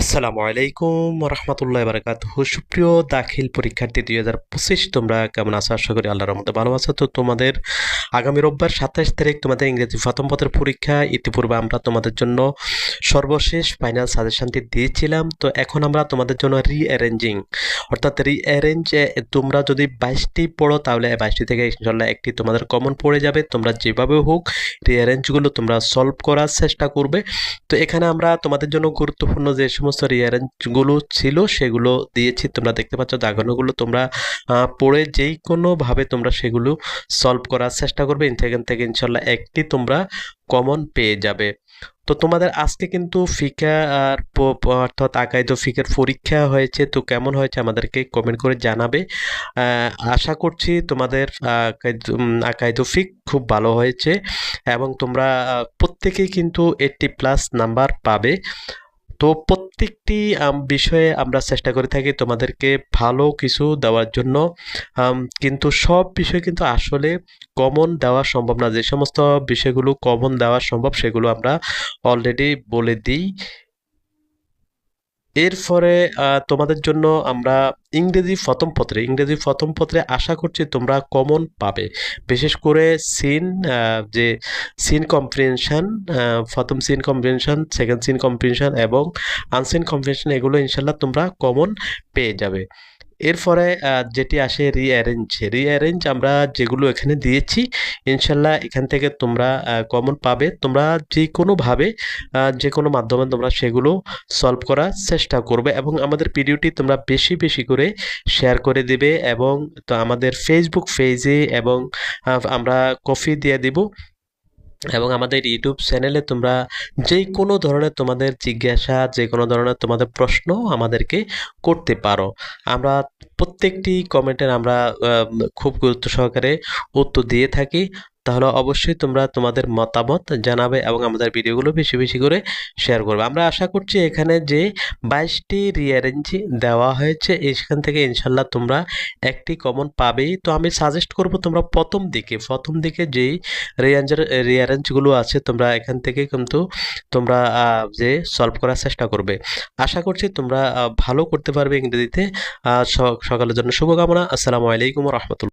আসসালামু আলাইকুম রহমতুল্লাহ বারকাত সুপ্রিয় দাখিল পরীক্ষার্থী, দুই হাজার পঁচিশ, তোমরা কেমন আছো? আশা করি আল্লাহর মধ্যে ভালো আছো। তো তোমাদের আগামী রোববার সাতাশ তারিখ তোমাদের ইংরেজি প্রথম পত্রের পরীক্ষা। ইতিপূর্বে আমরা তোমাদের জন্য সর্বশেষ ফাইনাল সাজেশনটি দিয়েছিলাম। তো এখন আমরা তোমাদের জন্য রিঅ্যারেঞ্জিং অর্থাৎ রিঅ্যারেঞ্জ তোমরা যদি বাইশটি পড়ো, তাহলে বাইশটি থেকে ইনশাল্লাহ একটি তোমাদের কমন পড়ে যাবে। তোমরা যেভাবে হোক রিঅ্যারেঞ্জগুলো তোমরা সলভ করার চেষ্টা করবে। তো এখানে আমরা তোমাদের জন্য গুরুত্বপূর্ণ যে সমস্ত রিয়ারেঞ্জগুলো ছিল, সেগুলো দিয়েছি। তোমরা দেখতে পাচ্ছ দাগানোগুলো তোমরা পড়ে যেই কোনোভাবে তোমরা সেগুলো সলভ করার চেষ্টা করবে। এখান থেকে ইনশাল্লাহ একটি তোমরা কমন পেয়ে যাবে। তো তোমাদের আজকে কিন্তু ফিকা আর অর্থাৎ আকাইদ ফিকের পরীক্ষা হয়েছে। তো কেমন হয়েছে আমাদেরকে কমেন্ট করে জানাবে। আশা করছি তোমাদের আকাইদ ফিক খুব ভালো হয়েছে এবং তোমরা প্রত্যেকেই কিন্তু এইটটি প্লাস নাম্বার পাবে। তো প্রত্যেকটি বিষয়ে আমরা চেষ্টা করে থাকি তোমাদেরকে ভালো কিছু দেওয়ার জন্য। কিন্তু সব বিষয় কিন্তু আসলে কমন দেওয়া সম্ভব না। যে সমস্ত বিষয়গুলো কমন দেওয়া সম্ভব, সেগুলো আমরা অলরেডি বলে দিই। এরপরে তোমাদের জন্য আমরা ইংরেজি প্রথম পত্রে, ইংরেজি প্রথম পত্রে আশা করছি তোমরা কমন পাবে। বিশেষ করে সিন যে সিন কম্প্রিহেনশন প্রথম seen comprehension second seen comprehension এবং আনসিন কম্প্রিহেনশন এগুলো ইনশাল্লাহ তোমরা কমন পেয়ে যাবে। এরপরে যেটি আসে রিঅ্যারেঞ্জ রিঅ্যারেঞ্জ আমরা যেগুলো এখানে দিয়েছি, ইনশাল্লাহ এখান থেকে তোমরা কমন পাবে। তোমরা যে কোনোভাবে যে কোনো মাধ্যমে তোমরা সেগুলো সলভ করার চেষ্টা করবে এবং আমাদের ভিডিওটি তোমরা বেশি বেশি করে শেয়ার করে দিবে এবং তো আমাদের ফেসবুক পেজে এবং আমরা কফি দিয়ে দিব। এবং আমাদের ইউটিউব চ্যানেলে তোমরা যে কোনো ধরনের তোমাদের জিজ্ঞাসা যে কোনো ধরনের তোমাদের প্রশ্ন আমাদেরকে করতে পারো। আমরা প্রত্যেকটি কমেন্টের আমরা খুব গুরুত্ব সহকারে উত্তর দিয়ে থাকি। তাহলে অবশ্যই তোমরা তোমাদের মতামত জানাবে এবং আমাদের ভিডিওগুলো বেশি বেশি করে শেয়ার করবে। আমরা আশা করছি এখানে যে বাইশটি রিয়ারেঞ্জ দেওয়া হয়েছে, এখান থেকে ইনশাল্লাহ তোমরা একটি কমন পাবেই। তো আমি সাজেস্ট করব তোমরা প্রথম দিকে প্রথম দিকে যেই রিয়ারেঞ্জের রিয়ারেঞ্জগুলো আছে, তোমরা এখান থেকে কিন্তু তোমরা যে সলভ করার চেষ্টা করবে। আশা করছি তোমরা ভালো করতে পারবে ইংরেজিতে। সকালের জন্য শুভকামনা। আসসালামু আলাইকুম রহমতুল্লাহ।